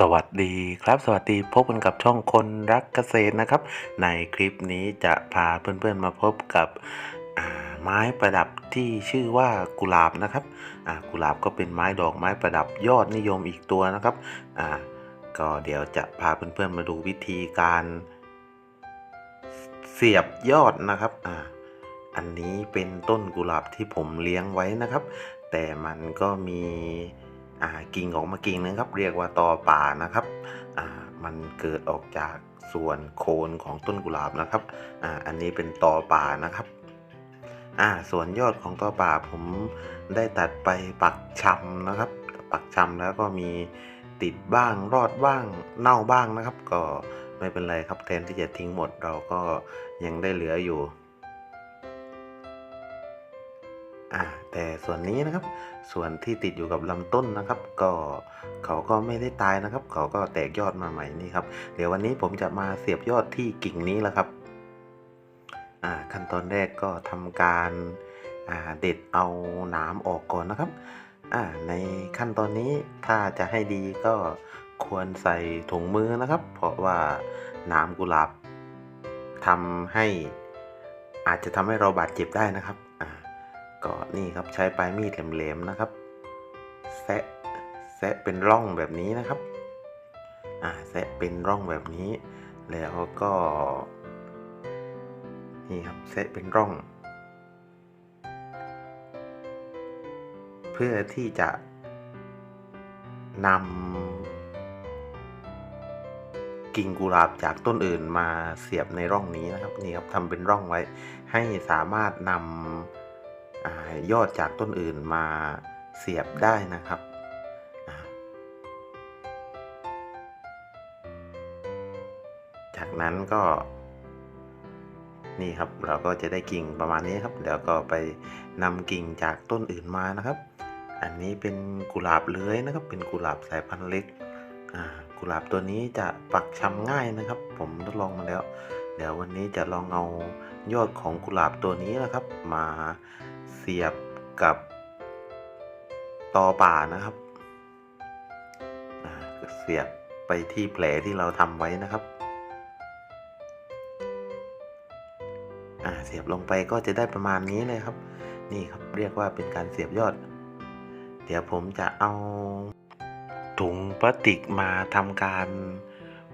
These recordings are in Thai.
สวัสดีครับ สวัสดีพบกันกับช่องคนรักเกษตรนะครับ ในคลิปนี้จะพาเพื่อนๆมาพบกับไม้ประดับที่ชื่อว่ากุหลาบนะครับกุหลาบก็เป็นไม้ดอกไม้ประดับยอดนิยมอีกตัวนะครับก็เดี๋ยวจะพาเพื่อนๆมาดูวิธีการเสียบยอดนะครับอ,อันนี้เป็นต้นกุหลาบที่ผมเลี้ยงไว้นะครับ แต่มันก็มี กิ่งออกมากิ่งนึงครับ เรียกว่าตอป่านะครับมันเกิดออกจากส่วนโคนของต้นกุหลาบนะครับออันนี้เป็นตอป่านะครับส่วนยอดของตอป่าผมได้ตัดไปปักชำนะครับ ปักชำแล้วก็มีติดบ้างรอดบ้างเน่าบ้างนะครับ ก็ไม่เป็นไรครับแทนที่จะทิ้งหมดเราก็ยังได้เหลืออยู่ แต่ส่วนนี้นะครับ ส่วนที่ติดอยู่กับลำต้นนะครับ ก็เขาก็ไม่ได้ตายนะครับ เขาก็แตกยอดมาใหม่นี่ครับ เดี๋ยววันนี้ผมจะมาเสียบยอดที่กิ่งนี้แหละครับขั้นตอนแรกก็ทำการาเด็ดเอาหนามออกก่อนนะครับในขั้นตอนนี้ถ้าจะให้ดีก็ควรใส่ถุงมือนะครับ เพราะว่าหนามกุหลาบทำให้อาจจะทำให้เราบาดเจ็บได้นะครับ ก็นี่ครับใช้ปลายมีดแหลมๆนะครับแซะแซะเป็นร่องแบบนี้นะครับอ่าแซะเป็นร่องแบบนี้ แล้วก็นี่ครับแซะเป็นร่อง เพื่อที่จะนำกิ่งกุหลาบจากต้นอื่นมาเสียบในร่องนี้นะครับนี่ครับทำเป็นร่องไว้ให้สามารถนำ ยอดจากต้นอื่นมาเสียบได้นะครับ จากนั้นก็ นี่ครับเราก็จะได้กิ่งประมาณนี้ครับเดี๋ยวก็ไปนำกิ่งจากต้นอื่นมานะครับ อันนี้เป็นกุหลาบเลื้อยนะครับ เป็นกุหลาบสายพันธุ์เล็กกุหลาบตัวนี้จะปักชำง่ายนะครับ ผมทดลองมาแล้ว เดี๋ยววันนี้จะลองเอายอดของกุหลาบตัวนี้นะครับ มา เสียบกับตอป่านะครับเสียบไปที่แผลที่เราทำไว้นะครับเสียบลงไปก็จะได้ประมาณนี้เลยครับ นี่ครับเรียกว่าเป็นการเสียบยอด เดี๋ยวผมจะเอาถุงพลาสติกมาทำการ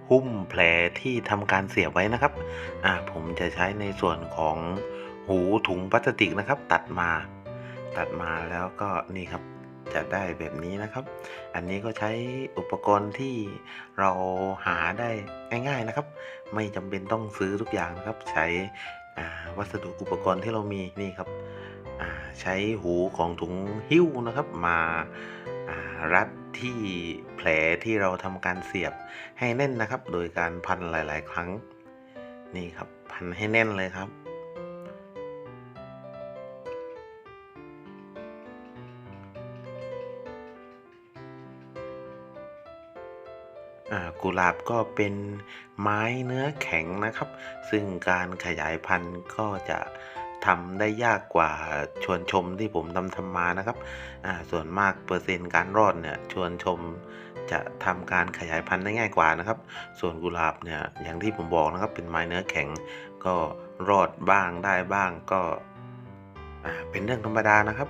หุ้มแผลที่ทำการเสียบไว้นะครับ อ่าผมจะใช้ในส่วนของ หูถุงพลาสติกนะครับ ตัดมา ตัดมาแล้วก็นี่ครับจะได้แบบนี้นะครับ อันนี้ก็ใช้อุปกรณ์ที่เราหาได้ง่ายๆนะครับ ไม่จำเป็นต้องซื้อทุกอย่างนะครับ ใช้วัสดุอุปกรณ์ที่เรามีนี่ครับใช้หูของถุงหิ้วนะครับ มาอ่ารัดที่แผลที่เราทำการเสียบให้แน่นนะครับ โดยการพันหลาย ๆ ครั้ง นี่ครับพันให้แน่นเลยครับ กุหลาบก็เป็นไม้เนื้อแข็งนะครับ ซึ่งการขยายพันธุ์ก็จะทำได้ยากกว่าชวนชมที่ผมทำทำมานะครับ ส่วนมากเปอร์เซ็นต์การรอดเนี่ยชวนชมจะทำการขยายพันธุ์ได้ง่ายกว่านะครับ ส่วนกุหลาบเนี่ยอย่างที่ผมบอกนะครับเป็นไม้เนื้อแข็งก็รอดบ้างได้บ้างก็เป็นเรื่องธรรมดานะครับ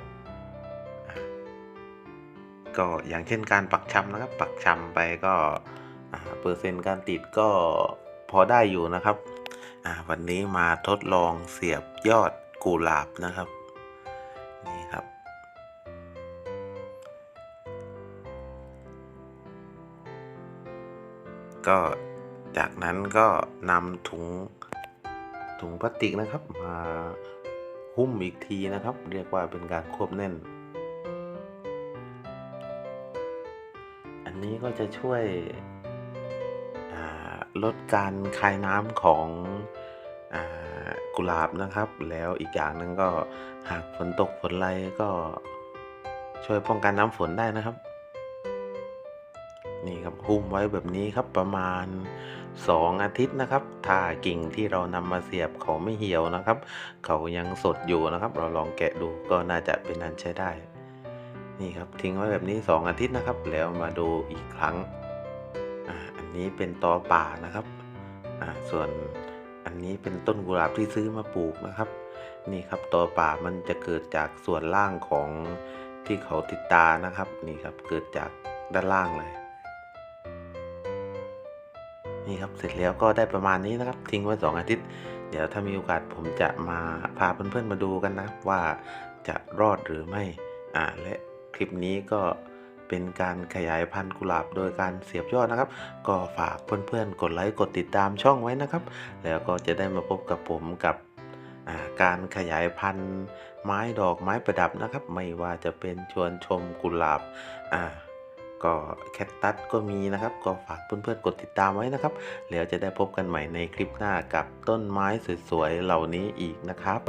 ก็อย่างเช่นการปักชำนะครับ ปักชำไปก็ เปอร์เซ็นต์การติดก็พอได้อยู่นะครับอ่าวันนี้มาทดลองเสียบยอดกุหลาบนะครับ นี่ครับ ก็จากนั้นก็นำถุงถุงพลาสติกนะครับมาหุ้มอีกทีนะครับ เรียกว่าเป็นการควบแน่น อันนี้ก็จะช่วย ลดการคายน้ำของอกุหลาบนะครับ แล้วอีกอย่างหนึ่งก็หากฝนตกฝนไรก็ช่วยป้องกันน้ำฝนได้นะครับ นี่ครับหุ้มไว้แบบนี้ครับประมาณ 2 อาทิตย์นะครับ ถ้ากิ่งที่เรานำมาเสียบเขาไม่เหี่ยวนะครับ เขายังสดอยู่นะครับ เราลองแกะดูก็น่าจะเป็นอันใช้ได้ นี่ครับทิ้งไว้แบบนี้ 2 อาทิตย์นะครับ แล้วมาดูอีกครั้ง นี้เป็นตอป่านะครับอ่าส่วนอันนี้เป็นต้นกุหลาบที่ซื้อมาปลูกนะครับ นี่ครับตอป่ามันจะเกิดจากส่วนล่างของที่เขาติดตานะครับ นี่ครับเกิดจากด้านล่างเลย นี่ครับเสร็จแล้วก็ได้ประมาณนี้นะครับ ทิ้งไว้สองอาทิตย์ เดี๋ยวถ้ามีโอกาสผมจะมาพาเพื่อนๆมาดูกันนะว่าจะรอดหรือไม่อ่าและคลิปนี้ก็ เป็นการขยายพันธุ์กุหลาบโดยการเสียบยอดนะครับ ก็ฝากเพื่อนๆ กดไลค์กดติดตามช่องไว้นะครับ แล้วก็จะได้มาพบกับผมกับการขยายพันธุ์ไม้ดอกไม้ประดับนะครับ ไม่ว่าจะเป็นชวนชมกุหลาบอ่าก็แคคตัสก็มีนะครับ ก็ฝากเพื่อนๆกดติดตามไว้นะครับ แล้วจะได้พบกันใหม่ในคลิปหน้ากับต้นไม้สวยๆเหล่านี้อีกนะครับ